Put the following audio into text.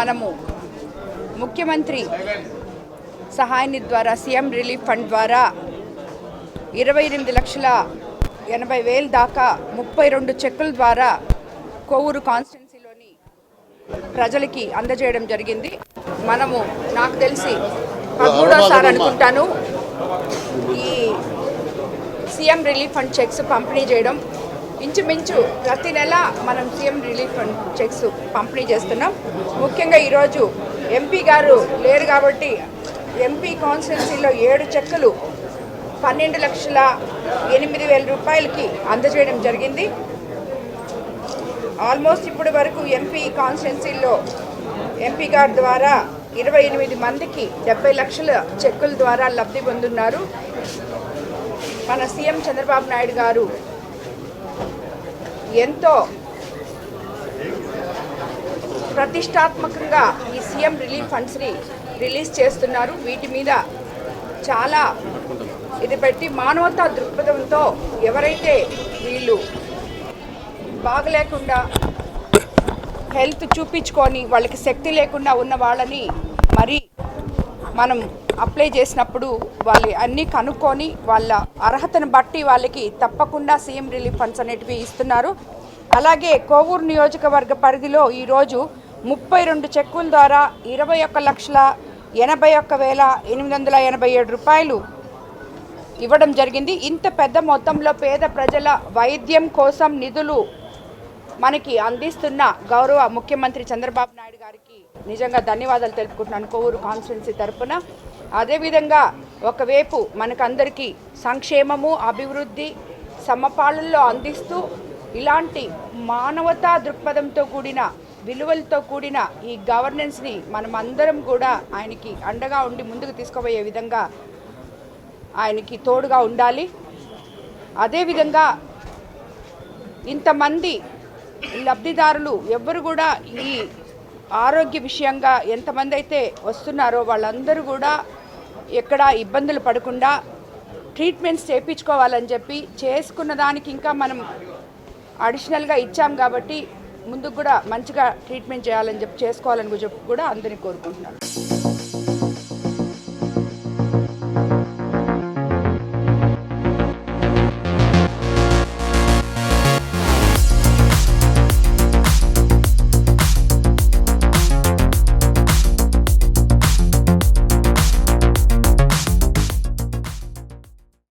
మనము ముఖ్యమంత్రి సహాయ నిధి ద్వారా సీఎం రిలీఫ్ ఫండ్ ద్వారా ఇరవై ఎనిమిది లక్షల ఎనభై వేల దాకా ముప్పై రెండు చెక్కుల ద్వారా కొవ్వూరు కాన్స్టిట్యున్సీలోని ప్రజలకి అందజేయడం జరిగింది. మనము నాకు తెలిసి పదమూడోసారి అనుకుంటాను ఈ సీఎం రిలీఫ్ ఫండ్ చెక్స్ పంపిణీ చేయడం ఇంచుమించు ప్రతి నెల మనం సీఎం రిలీఫ్ ఫండ్ చెక్స్ పంపిణీ చేస్తున్నాం. ముఖ్యంగా ఈరోజు ఎంపీ గారు లేరు కాబట్టి ఎంపీ కాన్స్టిట్యున్సీలో ఏడు చెక్కులు పన్నెండు లక్షల ఎనిమిది వేల రూపాయలకి అందజేయడం జరిగింది. ఆల్మోస్ట్ ఇప్పటి వరకు ఎంపీ కాన్స్టిట్యున్సీలో ఎంపీ గారి ద్వారా ఇరవై ఎనిమిది మందికి డెబ్బై లక్షల చెక్కుల ద్వారా లబ్ధి పొందున్నారు. మన సీఎం చంద్రబాబు నాయుడు గారు ఎంతో ప్రతిష్టాత్మకంగా ఈ సీఎం రిలీఫ్ ఫండ్స్ని రిలీజ్ చేస్తున్నారు. వీటి మీద చాలా ఇది పెట్టి మానవతా దృక్పథంతో ఎవరైతే వీళ్ళు బాగలేకుండా హెల్త్ చూపించుకొని వాళ్ళకి శక్తి లేకుండా ఉన్న వాళ్ళని మరి మనం అప్లై చేసినప్పుడు వాళ్ళు అన్నీ కనుక్కొని వాళ్ళ అర్హతను బట్టి వాళ్ళకి తప్పకుండా సీఎం రిలీఫ్ ఫండ్స్ అనేటివి ఇస్తున్నారు. అలాగే కోవూరు నియోజకవర్గ పరిధిలో ఈరోజు ముప్పై రెండు చెక్కుల ద్వారా ఇరవై ఒక్క లక్షల ఎనభై ఒక్క వేల ఎనిమిది వందల ఎనభై ఏడు రూపాయలు ఇవ్వడం జరిగింది. ఇంత పెద్ద మొత్తంలో పేద ప్రజల వైద్యం కోసం నిధులు మనకి అందిస్తున్న గౌరవ ముఖ్యమంత్రి చంద్రబాబు నాయుడు గారికి నిజంగా ధన్యవాదాలు తెలుపుకుంటున్నాను కొవ్వూరు కాన్స్టిట్యున్సీ తరపున. అదేవిధంగా ఒకవైపు మనకందరికీ సంక్షేమము అభివృద్ధి సమపాలనలో అందిస్తూ ఇలాంటి మానవతా దృక్పథంతో కూడిన విలువలతో కూడిన ఈ గవర్నెన్స్ని మనం అందరం కూడా ఆయనకి అండగా ఉండి ముందుకు తీసుకుపోయే విధంగా ఆయనకి తోడుగా ఉండాలి. అదేవిధంగా ఇంతమంది లబ్ధిదారులు ఎవ్వరు కూడా ఈ ఆరోగ్య విషయంగా ఎంతమంది అయితే వస్తున్నారో వాళ్ళందరూ కూడా ఎక్కడ ఇబ్బందులు పడకుండా ట్రీట్మెంట్స్ చేయించుకోవాలని చెప్పి చేసుకున్న దానికి ఇంకా మనం అడిషనల్గా ఇచ్చాం కాబట్టి ముందుకు కూడా మంచిగా ట్రీట్మెంట్ చేయాలని చెప్పి చేసుకోవాలని చెప్పి కూడా అందరినీ కోరుకుంటున్నాను.